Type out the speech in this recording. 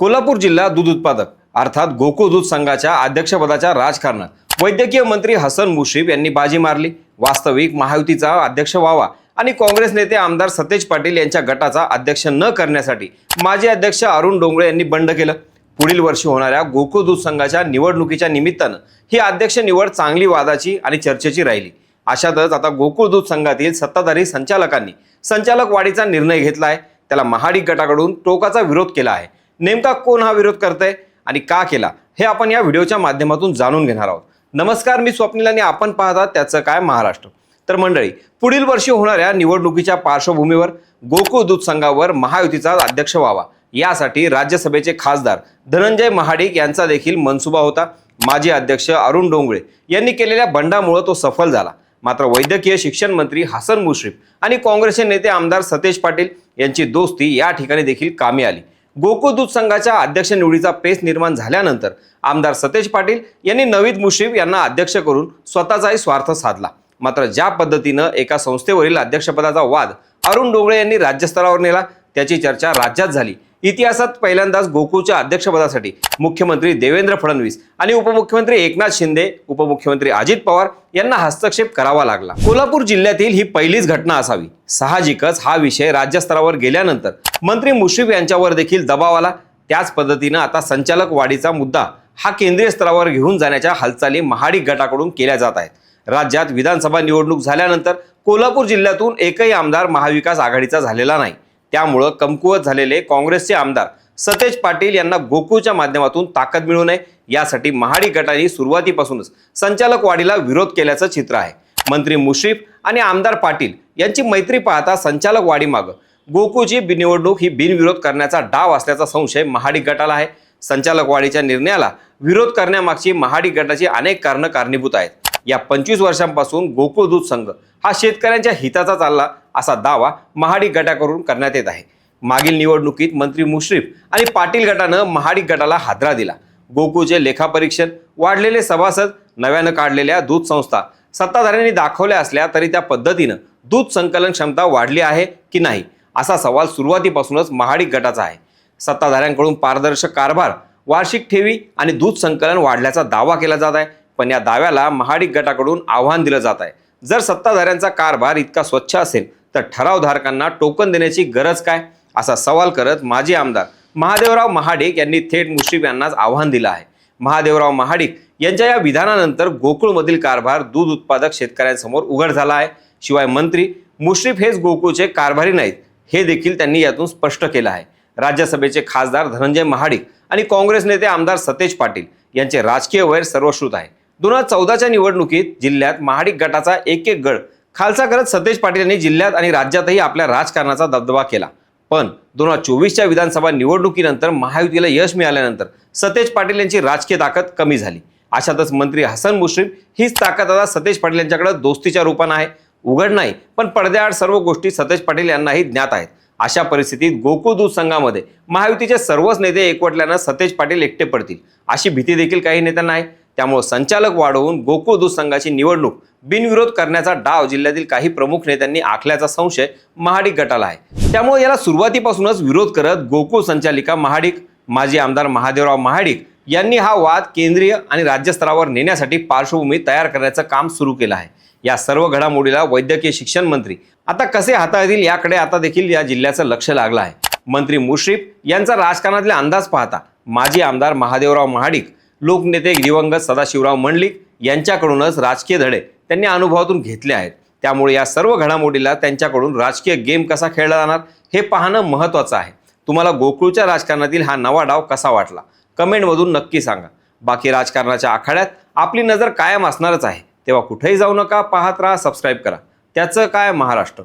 कोल्हापूर जिल्हा दूध उत्पादक अर्थात गोकुळ दूध संघाच्या अध्यक्षपदाच्या राजकारणात. वैद्यकीय मंत्री हसन मुश्रीफ यांनी बाजी मारली. वास्तविक महायुतीचा अध्यक्ष व्हावा आणि काँग्रेस नेते आमदार सतेज पाटील यांच्या गटाचा अध्यक्ष न करण्यासाठी माजी अध्यक्ष अरुण डोंगळे यांनी बंड केलं. पुढील वर्षी होणाऱ्या गोकुळ दूध संघाच्या निवडणुकीच्या निमित्तानं ही अध्यक्ष निवड चांगली वादाची आणि चर्चेची राहिली. अशातच आता गोकुळ दूध संघातील सत्ताधारी संचालकांनी संचालक वाढीचा निर्णय घेतला आहे त्याला महाडिक गटाकडून टोकाचा विरोध केला आहे. नेमका कोण हा विरोध करतंय आणि का केला हे आपण या व्हिडिओच्या माध्यमातून जाणून घेणार आहोत. नमस्कार मी स्वप्नील आणि आपण पाहतात त्याचं काय महाराष्ट्र. तर मंडळी पुढील वर्षी होणाऱ्या निवडणुकीच्या पार्श्वभूमीवर गोकुळ दूध संघावर महायुतीचा अध्यक्ष व्हावा यासाठी राज्यसभेचे खासदार धनंजय महाडिक यांचा देखील मनसुबा होता. माजी अध्यक्ष अरुण डोंगळे यांनी केलेल्या बंडामुळे तो सफल झाला. मात्र वैद्यकीय शिक्षण मंत्री हसन मुश्रीफ आणि काँग्रेसचे नेते आमदार सतेज पाटील यांची दोस्ती या ठिकाणी देखील कामी आली. गोकुळ दूध संघाच्या अध्यक्ष निवडीचा पेच निर्माण झाल्यानंतर आमदार सतेज पाटील यांनी नवीद मुश्रीफ यांना अध्यक्ष करून स्वतःचाही स्वार्थ साधला. मात्र ज्या पद्धतीनं एका संस्थेवरील अध्यक्षपदाचा वाद अरुण डोंगळे यांनी राज्यस्तरावर नेला त्याची चर्चा राज्यात झाली. इतिहासात पहिल्यांदाच गोकुळच्या अध्यक्षपदासाठी मुख्यमंत्री देवेंद्र फडणवीस आणि उपमुख्यमंत्री एकनाथ शिंदे उपमुख्यमंत्री अजित पवार यांना हस्तक्षेप करावा लागला. कोल्हापूर जिल्ह्यातील ही पहिलीच घटना असावी. साहजिकच हा विषय राज्यस्तरावर गेल्यानंतर मंत्री मुश्रीफ यांच्यावर देखील दबाव आला. त्याच पद्धतीनं आता संचालक वाढीचा मुद्दा हा केंद्रीय स्तरावर घेऊन जाण्याच्या हालचाली महाडिक गटाकडून केल्या जात आहेत. राज्यात विधानसभा निवडणूक झाल्यानंतर कोल्हापूर जिल्ह्यातून एकही आमदार महाविकास आघाडीचा झालेला नाही. त्यामुळं कमकुवत झालेले काँग्रेसचे आमदार सतेज पाटील यांना गोकुळच्या माध्यमातून ताकद मिळू नये यासाठी महाडी गटाने सुरुवातीपासूनच संचालक वाढीला विरोध केल्याचं चित्र आहे. मंत्री मुश्रीफ आणि आमदार पाटील यांची मैत्री पाहता संचालक वाढीमागं गोकुळची निवडणूक ही बिनविरोध करण्याचा डाव असल्याचा संशय महाडी गटाला आहे. संचालक वाढीच्या निर्णयाला विरोध करण्यामागची महाडी गटाची अनेक कारणं कारणीभूत आहेत. या पंचवीस वर्षांपासून गोकुळ दूध संघ हा शेतकऱ्यांच्या हिताचा चालला असा दावा महाडिक गटाकडून करण्यात येत आहे. मागील निवडणुकीत मंत्री मुश्रीफ आणि पाटील गटानं महाडिक गटाला हादरा दिला. गोकुळचे लेखापरीक्षण वाढलेले सभासद नव्यानं काढलेल्या दूध संस्था सत्ताधाऱ्यांनी दाखवल्या असल्या तरी त्या पद्धतीनं दूध संकलन क्षमता वाढली आहे की नाही असा सवाल सुरुवातीपासूनच महाडिक गटाचा आहे. सत्ताधाऱ्यांकडून पारदर्शक कारभार वार्षिक ठेवी आणि दूध संकलन वाढल्याचा दावा केला जात आहे. पण या दाव्याला महाडिक गटाकडून आव्हान दिलं जात आहे. जर सत्ताधाऱ्यांचा कारभार इतका स्वच्छ असेल तर ठरावधारकांना टोकन देण्याची गरज काय? असा सवाल करत माजी आमदार महादेवराव महाडिक यांनी थेट मुश्रीफ यांनाच आव्हान दिलं आहे. महादेवराव महाडिक यांच्या या विधानानंतर गोकुळमधील कारभार दूध उत्पादक शेतकऱ्यांसमोर उघड झाला आहे. शिवाय मंत्री मुश्रीफ हेच गोकुळचे कारभारी नाहीत हे देखील त्यांनी यातून स्पष्ट केलं आहे. राज्यसभेचे खासदार धनंजय महाडिक आणि काँग्रेस नेते आमदार सतेज पाटील यांचे राजकीय वैर सर्वश्रुत आहे. दोन हजार चौदाच्या निवडणुकीत जिल्ह्यात महाडिक गटाचा एक एक गड खालसा करत सतेज पाटील यांनी जिल्ह्यात आणि राज्यातही आपल्या राजकारणाचा दबदबा केला. पण दोन हजार चोवीसच्या विधानसभा निवडणुकीनंतर महायुतीला यश मिळाल्यानंतर सतेज पाटील यांची राजकीय ताकद कमी झाली. अशातच मंत्री हसन मुश्रीफ हीच ताकद आता सतेज पाटील यांच्याकडे दोस्तीच्या रूपानं आहे. उघड नाही पण पडद्याआड सर्व गोष्टी सतेज पाटील यांनाही ज्ञात आहेत. अशा परिस्थितीत गोकुळ दूध संघामध्ये महायुतीचे सर्वच नेते एकवटल्यानं सतेज पाटील एकटे पडतील अशी भीती देखील काही नेत्यांना आहे. त्यामुळे संचालक वाढवून गोकुळ दूध संघाची निवडणूक बिनविरोध करण्याचा डाव जिल्ह्यातील काही प्रमुख नेत्यांनी आखल्याचा संशय महाडिक गटाला आहे. त्यामुळे याला सुरुवातीपासूनच विरोध करत गोकुळ संचालिका महाडिक माजी आमदार महादेवराव महाडिक यांनी हा वाद केंद्रीय आणि राज्यस्तरावर नेण्यासाठी पार्श्वभूमी तयार करण्याचं काम सुरू केलं आहे. या सर्व घडामोडीला वैद्यकीय शिक्षण मंत्री आता कसे हाताळतील याकडे आता देखील या जिल्ह्याचं लक्ष लागलं आहे. मंत्री मुश्रीफ यांचा राजकारणातल्या अंदाज पाहता माजी आमदार महादेवराव महाडिक लोकनेते दिवंगत सदाशिवराव मंडलिक यांच्याकडूनच राजकीय धडे त्यांनी अनुभवातून घेतले आहेत. त्यामुळे या सर्व घडामोडीला त्यांच्याकडून राजकीय गेम कसा खेळला जाणार हे पाहणं महत्त्वाचं आहे. तुम्हाला गोकुळच्या राजकारणातील हा नवा डाव कसा वाटला? कमेंटमधून नक्की सांगा. बाकी राजकारणाच्या आखाड्यात आपली नजर कायम असणारच आहे. तेव्हा कुठेही जाऊ नका पाहत राहा सबस्क्राईब करा. त्याचं काय महाराष्ट्र?